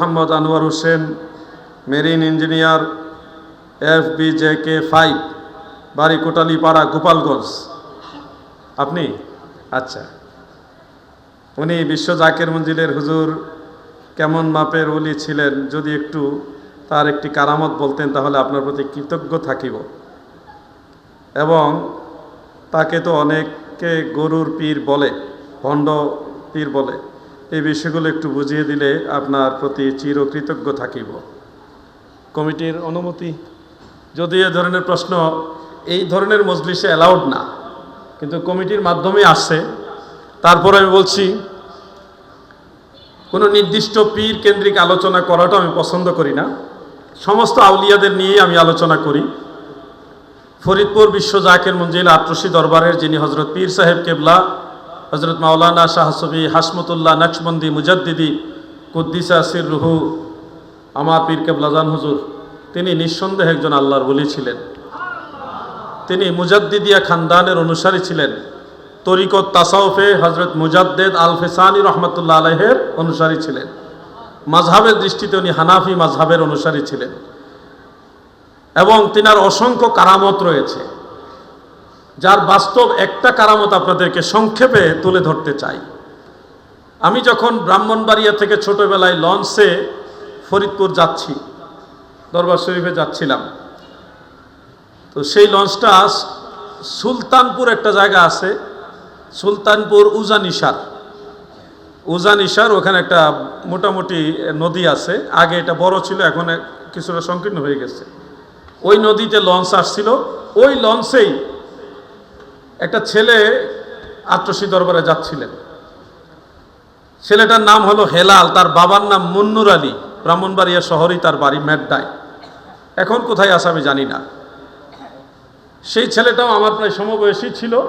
Mohammad Anwar Hossain, marine engineer, F B J K five বাড়ি কোটালীপাড়া গোপালগঞ্জ। আপনি? আচ্ছা। উনি বিশ্ব জাকের মঞ্জিলের হুজুর, কেমন মাপের ওলি ছিলেন? যদি একটু তার একটি কারামত বলতেন, তাহলে আপনার প্রতি কৃতজ্ঞ থাকিব। এবং তাকে তো অনেকে গরুর পীর বলে, ভণ্ড পীর বলে। এই বিষয়গুলো একটু বুঝিয়ে দিলে আপনার প্রতি চিরকৃতজ্ঞ থাকিব। কমিটির অনুমতি, যদি এ ধরনের প্রশ্ন, এই ধরনের মজলিসে অ্যালাউড না, কিন্তু কমিটির মাধ্যমে আসছে তারপর আমি বলছি, কোনো নির্দিষ্ট পীর কেন্দ্রিক আলোচনা করাটা আমি পছন্দ করি না। সমস্ত আউলিয়াদের নিয়েই আমি আলোচনা করি। ফরিদপুর বিশ্ব জাকের মঞ্জিল আটরশি দরবারের যিনি হজরত পীর সাহেব কেবলা হজরত মাওলানা শাহসবি হাসমতুল্লাহ নকশবন্দি মুজাদ্দিদি কুদ্দিসা সির রুহু আমার পীর কেবলাজান হুজুর, তিনি নিঃসন্দেহে একজন আল্লাহর বলি ছিলেন। তিনি মুজাদ্দিদিয়া খানদানের অনুসারী ছিলেন। তরিকত তাসাউফে হজরত মুজাদ্দেদ আল ফেসানি রহমতুল্লাহ আলহের অনুসারী ছিলেন। মাঝহাবের দৃষ্টিতে উনি হানাফি মাঝহাবের অনুসারী ছিলেন। এবং তিনার অসংখ্য কারামত রয়েছে। যার বাস্তব একটা কারামত আপনাদেরকে সংক্ষেপে তুলে ধরতে চাই। আমি যখন ব্রাহ্মণবাড়িয়া থেকে ছোটবেলায় লঞ্চে ফরিদপুর যাচ্ছি, দরবার শরীফে যাচ্ছিলাম, তো সেই লঞ্চটা সুলতানপুর একটা জায়গা আছে, সুলতানপুর উজানিসার। উজানিসার ওখানে একটা মোটামুটি নদী আছে, আগে এটা বড় ছিল, এখন কিছুটা সংকীর্ণ হয়ে গেছে। ওই নদীতে লঞ্চ আসছিল, ওই লঞ্চেই একটা ছেলে আত্মসী দরবারে যাচ্ছিলেন। ছেলেটার নাম হলো হেলাল, তার বাবার নাম মুন্নুর আলী। ব্রাহ্মণবাড়িয়া শহরেই তার বাড়ি মেড্ডায়। এখন কোথায় আছে আমি জানি না। সেই ছেলেটাও আমার প্রায় সমবয়সী ছিল।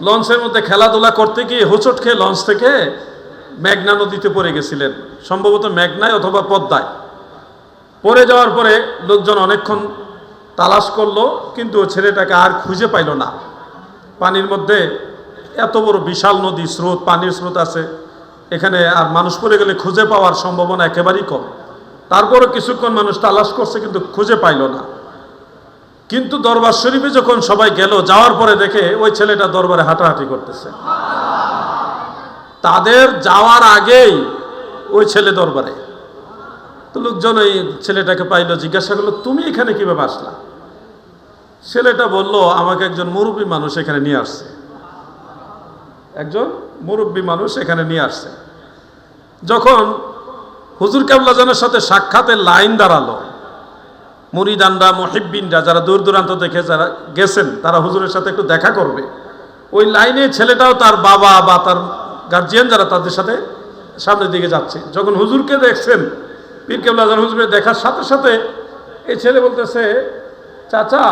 লঞ্চের মধ্যে খেলাধুলা করতে গিয়ে হোঁচট খেয়ে লঞ্চ থেকে মেঘনা নদীতে পড়ে গেছিলেন। সম্ভবত মেঘনায় অথবা পদ্মায়। পড়ে যাওয়ার পরে লোকজন অনেকক্ষণ তালাশ করল, কিন্তু ছেলেটাকে আর খুঁজে পাইল না। পানির মধ্যে এত বড় বিশাল নদী স্রোত, পানির স্রোত আছে। এখানে আর মানুষ পড়ে গেলে খুঁজে পাওয়ার সম্ভাবনা একেবারেই কম। তারপরও কিছুক্ষণ মানুষ তালাশ করছে কিন্তু খুঁজে পাইল না। কিন্তু দরবার শরীফে যখন সবাই গেল, যাওয়ার পরে দেখে ওই ছেলেটা দরবারে হাঁটাহাঁটি করতেছে। তাদের যাওয়ার আগেই ওই ছেলে দরবারে। তো লোকজন ওই ছেলেটাকে পাইলো, জিজ্ঞাসা করল, তুমি এখানে কীভাবে আসলা? ছেলেটা বলল, আমাকে একজন মুরব্বী মানুষ এখানে নিয়ে আসছে। একজন মুরব্বী মানুষ এখানে নিয়ে আসছে। যখন হুজুর কাবলাজানের সাথে সাক্ষাতের লাইন দাঁড়াল, মুরিদানরা, মহিব্বিনরা যারা দূর দূরান্ত দেখে যারা গেছেন, তারা হুজুরের সাথে একটু দেখা করবে। ওই লাইনে ছেলেটাও তার বাবা বা তার গার্জিয়ান যারা তাদের সাথে সামনের দিকে যাচ্ছে। যখন হুজুরকে দেখছেন, পীর কেবলাজান হুজুরের দেখার সাথে সাথে এই ছেলে বলতেছে, চাচা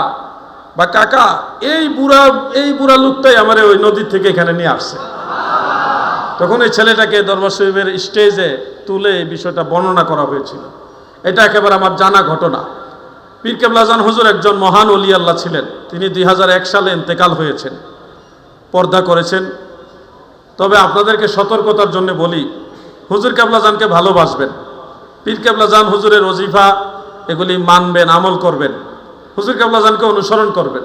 বা কাকা, এই বুড়া এই বুড়া লোকটাই আমার ওই নদীর থেকে এখানে নিয়ে আসছে। তখন এই ছেলেটাকে দরবার শরীফের স্টেজে তুলে এই বিষয়টা বর্ণনা করা হয়েছিল। এটা একেবারে আমার জানা ঘটনা। পীর কেবলাজান হুজুর একজন মহান অলি আল্লাহ ছিলেন। তিনি দুই হাজার এক সালে ইন্তেকাল হয়েছেন, পর্দা করেছেন। তবে আপনাদেরকে সতর্কতার জন্য বলি, হুজুর কেবলাজানকে ভালোবাসবেন। পীর কেবলাজান হুজুরের ওজিফা, এগুলি মানবেন, আমল করবেন। হুজুর কেবলাজানকে অনুসরণ করবেন।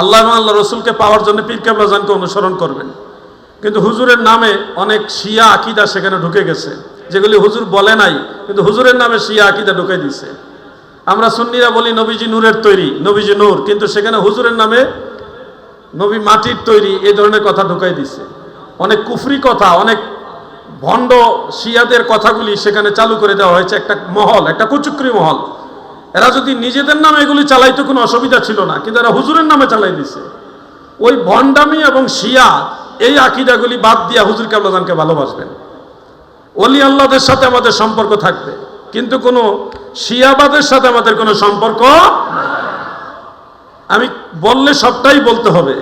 আল্লাহ এবং আল্লাহ রসুলকে পাওয়ার জন্য পীর কেবলাজানকে অনুসরণ করবেন। কিন্তু হুজুরের নামে অনেক শিয়া আকিদা সেখানে ঢুকে গেছে, যেগুলি হুজুর বলে নাই, কিন্তু হুজুরের নামে শিয়া আকিদা ঢুকে দিছে আমরা সুন্নিরা বলি নবীজি নূরের তৈরি, নবীজি নূর, কিন্তু সেখানে হুজুরের নামে নবী মাটির তৈরি এই ধরনের কথা ঢুকাই দিছে অনেক কুফরি কথা, অনেক ভণ্ড শিয়াদের কথাগুলি সেখানে চালু করে দেওয়া হয়েছে, একটা মহল, একটা কুচুকরি মহল। এরা যদি নিজেদের নামে এগুলি চালাইতো, কোনো অসুবিধা ছিল না। কিন্তু এরা হুজুরের নামে চালাই দিছে। ওই ভণ্ডামি এবং শিয়া, এই আকিদাগুলি বাদ দিয়া হুজুর কাবলাদানকে ভালোবাসবেন। অলি আল্লাহদের সাথে আমাদের সম্পর্ক থাকবে। কিন্তু কোনো শিয়াবাদের সাথে আমাদের কোনো সম্পর্ক আমি বললে সবটাই বলতে হবে।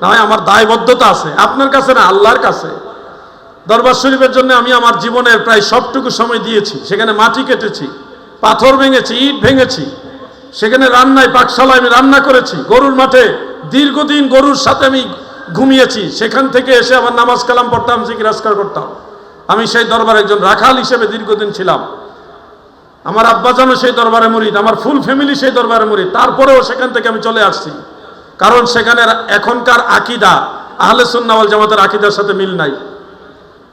না হয় আমার দায়বদ্ধতা আছে, আপনার কাছে না, আল্লাহর কাছে। দরবার শরীফের জন্য আমি আমার জীবনের প্রায় সবটুকু সময় দিয়েছি, সেখানে মাটি কেটেছি। পাথর ভেঙেছি, ইট ভেঙেছি। সেখানে রান্নায়, পাকশালায় আমি রান্না করেছি। গরুর মাঠে দীর্ঘদিন গরুর সাথে আমি ঘুমিয়েছি। সেখান থেকে এসে আমার নামাজ কালাম পড়তাম জিজ্ঞাসকার করতাম। আমি সেই দরবারে একজন রাখাল হিসেবে দীর্ঘদিন ছিলাম। আমার আব্বাজানও সেই দরবারে মুরিদ, আমার ফুল ফ্যামিলি সেই দরবারে মুরিদ। তারপরেও সেখান থেকে আমি চলে আসছি। কারণ সেখানে এখনকার আকিদা, আহলে সুন্নাওয়াল জামাতের আকিদার সাথে মিল নাই।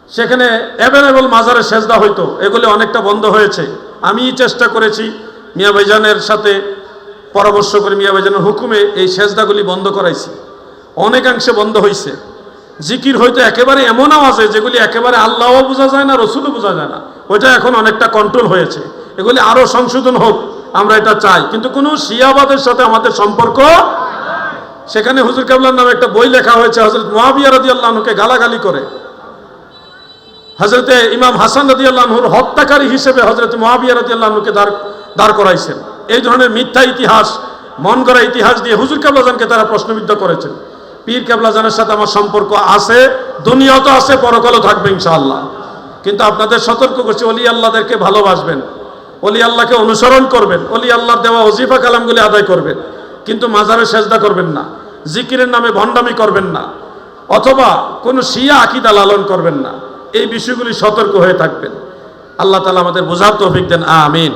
সেখানে অ্যাভেলেবল মাজারে সেজদা হইতো। এগুলি অনেকটা বন্ধ হয়েছে। আমি চেষ্টা করেছি মিয়া ভাইজানের সাথে পরামর্শ করে মিয়া ভাইজানের হুকুমে এই সেজদাগুলি বন্ধ করাইছি। অনেকাংশে বন্ধ হয়েছে জিকির হয়তো একেবারে এমন আওয়াজে যেগুলি একেবারে আল্লাহও বোঝা যায় না, রসুলও বোঝা যায় না। ওইটা এখন অনেকটা কন্ট্রোল হয়েছে। এগুলি আরও সংশোধন হোক, আমরা এটা চাই। কিন্তু কোনো শিয়াবাদের সাথে আমাদের সম্পর্ক সেখানে হুজুর কাবলার নামে একটা বই লেখা হয়েছে হজরত মহাবিয়া রদি আল্লাহকে গালাগালি করে। হজরতে ইমাম হাসান রদি আল্লাহর হত্যাকারী হিসেবে হজরত মহাবিয়া রদি আল্লাহকে দাঁড় দাঁড় করাইছেন। এই ধরনের মিথ্যা ইতিহাস, মন করা ইতিহাস দিয়ে হুজুর কাবলাজানকে তারা প্রশ্নবিদ্ধ করেছেন। পীর কাবলাজানের সাথে আমার সম্পর্ক আছে, দুনিয়াও তো আছে, পরকালও থাকবে ইনশাআল্লাহ। কিন্তু আপনাদের সতর্ক করছি, অলি আল্লাহদেরকে ভালোবাসবেন। অলি আল্লাহকে অনুসরণ করবেন, অলি আল্লাহর দেওয়া ওজিফা কালামগুলি আদায় করবেন। কিন্তু মাজারে সেজদা করবেন না, জিকিরের নামে ভণ্ডামি করবেন না, অথবা কোনো শিয়া আকিদা লালন করবেন না। এই বিষয়গুলি সতর্ক হয়ে থাকবেন। আল্লাহ তালা আমাদের বোঝার তৌফিক দেন। আমিন।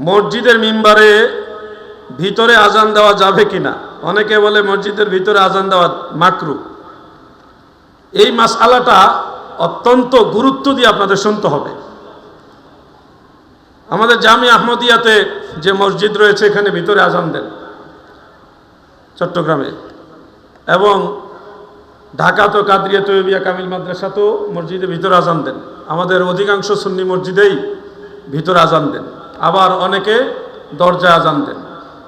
মসজিদের মিম্বারে ভিতরে আজান দেওয়া যাবে কিনা? অনেকে বলে মসজিদের ভিতরে আজান দেওয়া মাকরু। এই মাসআলাটা অত্যন্ত গুরুত্ব দিয়ে আপনাদের শুনতে হবে। আমাদের জামি আহমদিয়াতে যে মসজিদ রয়েছে, এখানে ভিতরে আজান দেন। চট্টগ্রামে। এবং ঢাকা তো কাদরিয়া তৈবিয়া কামিল মাদ্রাসা তো মসজিদের ভিতরে আজান দেন। আমাদের অধিকাংশ সুন্নি মসজিদেই ভিতরে আজান দেন। আবার অনেকে দরজা আজান দেন।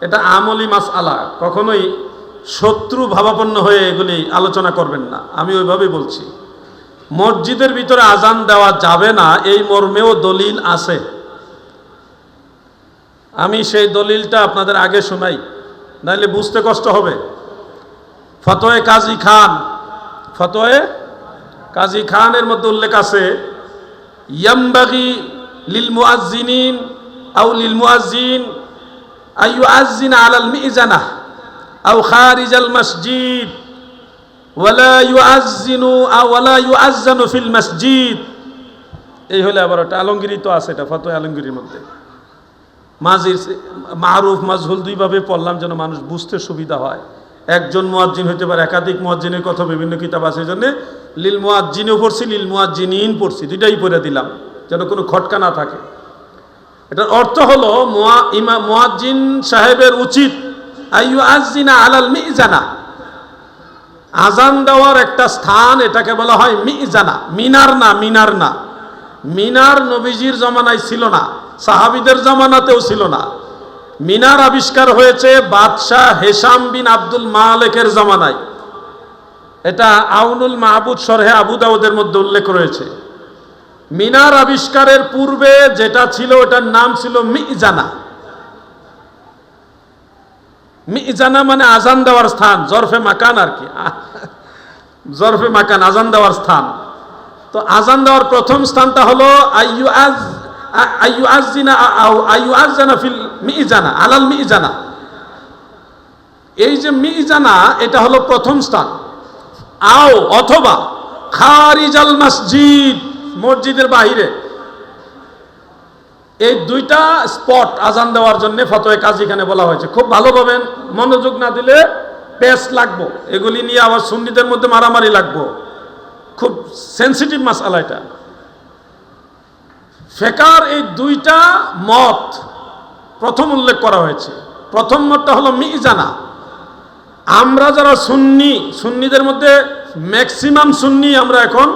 এটা আমলি মাস আলা কখনোই শত্রু ভাবাপন্ন হয়ে এগুলি আলোচনা করবেন না। আমি ওইভাবেই বলছি। মসজিদের ভিতরে আজান দেওয়া যাবে না, এই মর্মেও দলিল আছে। আমি সেই দলিলটা আপনাদের আগে শোনাই। নাইলে বুঝতে কষ্ট হবে। ফতোয়ে কাজী খান, ফতোয়ে কাজী খানের মধ্যে উল্লেখ আছে, ইয়ামবাগি লিল মুআজ্জিনিন আও লিল মুআজ্জিন আইয়ু আজ্জিন আলাল মিজানা আও খারিজাল মসজিদ ওয়ালা ইউআজ্জিনু আও ওয়ালা ইউআজ্জানু ফিল মসজিদ। এই হলে আবার ওটা আলমগিরি তো আছে এটা, ফতোয়া আলমগিরির মধ্যে। মাঝির মারুফ মাজহুল দুইভাবে পড়লাম যেন মানুষ বুঝতে সুবিধা হয়। একজন মুয়াজ্জিন হইতে পারে, একাধিক মুয়াজ্জিনের কথা বিভিন্ন কিতাব আছে এই জন্য লিল মুয়াজ্জিনও পড়ছি, লিল মুয়াজ্জিনিন পড়ছি, দুইটাই পড়ে দিলাম, যেন কোনো খটকা না থাকে। এটার অর্থ হলো ইমা, মুয়াজ্জিন সাহেবের উচিত, আইয়ু আজিনা আলাল মিজানা। আজান দেওয়ার একটা স্থান, এটাকে বলা হয় মিজানা, মিনার না মিনার না। মিনার নবীজির জমানায় ছিল না। সাহাবিদের জামানাতেও ছিল না। মিনার আবিষ্কার হয়েছে বাদশাহ হেসাম বিন আব্দুল মালেকের জামানায়। এটা আউনুল মাহবুদ সরহে আবু দাউদের মধ্যে উল্লেখ রয়েছে। মিনার আবিষ্কারের পূর্বে যেটা ছিল, ওটার নাম ছিল মিজানা। মিজানা মানে আজান দেওয়ার স্থান, জরফে মাকান আর কি। জরফে মাকান, আজান দেওয়ার স্থান। তো আজান দেওয়ার প্রথম স্থানটা হলো আইয়ু আজ ফিল মিজানা, আলাল মিজানা। এই যে মিজানা, এটা হলো প্রথম স্থান। আও, অথবা খারিজাল মসজিদ, মসজিদের বাহিরে। এই দুইটা স্পট আজান দেওয়ার জন্য ফতোয় কাজীখানে বলা হয়েছে। খুব ভালোভাবে মনোযোগ না দিলে পেস লাগবো। এগুলি নিয়ে আবার সুন্নিদের মধ্যে মারামারি লাগবো। খুব সেন্সিটিভ মাসালা এটা। ফেকার এই দুইটা মত প্রথম উল্লেখ করা হয়েছে। প্রথম মতটা হলো মিজানা। আমরা যারা সুন্নি, সুন্নিদের মধ্যে ম্যাক্সিমাম সুন্নি আমরা এখন,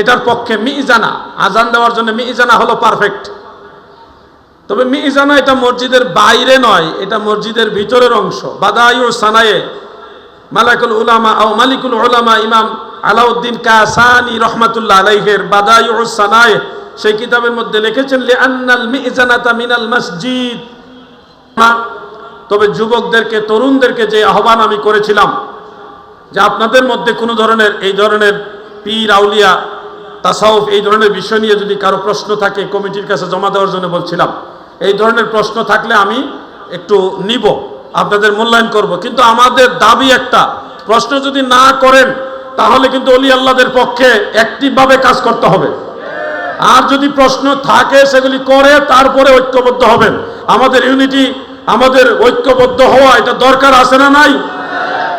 এটার পক্ষে মিজানা। আজান দেওয়ার জন্য মিজানা হলো পারফেক্ট তবে মিজানা এটা মসজিদের বাইরে নয়, এটা মসজিদের ভিতরের অংশ। বাদায়ুর সানায়ে মালাকুল উলামা ও মালিকুল উলামা ইমাম আলাউদ্দিন কাসানি রহমাতুল্লাহ আলাইহের বাদায়ুর সানায়ে সেই কিতাবের মধ্যে লিখেছেন মিনাল মসজিদ। তবে যুবকদেরকে, তরুণদেরকে যে আহ্বান আমি করেছিলাম, যে আপনাদের মধ্যে কোনো ধরনের, এই ধরনের পীর, আউলিয়া, তাসাউফ, এই ধরনের বিষয় নিয়ে যদি কারও প্রশ্ন থাকে, কমিটির কাছে জমা দেওয়ার জন্য বলছিলাম, এই ধরনের প্রশ্ন থাকলে আমি একটু নিব, আপনাদের মূল্যায়ন করব। কিন্তু আমাদের দাবি একটা, প্রশ্ন যদি না করেন, তাহলে কিন্তু অলি আল্লাহদের পক্ষে অ্যাক্টিভ ভাবে কাজ করতে হবে। আর যদি প্রশ্ন থাকে সেগুলি করে, তারপরে ঐক্যবদ্ধ হবেন। আমাদের ইউনিটি, আমাদের ঐক্যবদ্ধ হওয়া, এটা দরকার আছে না নাই?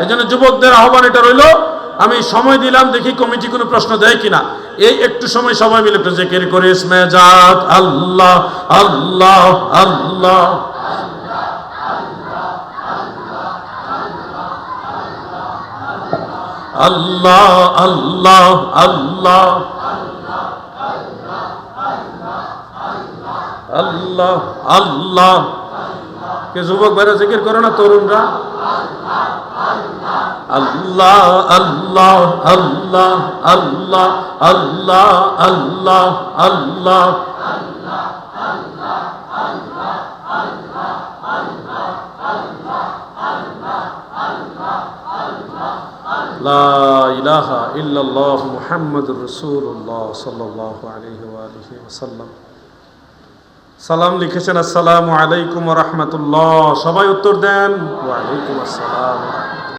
এই জন্য যুবকদের আহ্বান এটা রইল, আমি সময় দিলাম, দেখি কমিটি কোনো প্রশ্ন দেয় কিনা। এই একটু সময় সবাই মিলে একটু জেকের করে আল্লাহ আল্লাহ আল্লাহ। আল্লাহ আল্লাহ আল্লাহ। আল্লাহ আল্লাহ। কে যুবক ভাইরা জিকির করো না, তরুণরা? আল্লাহ আল্লাহ আল্লাহ আল্লাহ আল্লাহ আল্লাহ আল্লাহ। ইলাহা ইল্লাল্লাহ মুহাম্মাদুর রাসূলুল্লাহ সাল্লাল্লাহু আলাইহি সালাম লিখেছেন আসসালামু আলাইকুম রহমতুল্লাহ। সবাই উত্তর দেন ওয়ালাইকুম আসসালাম।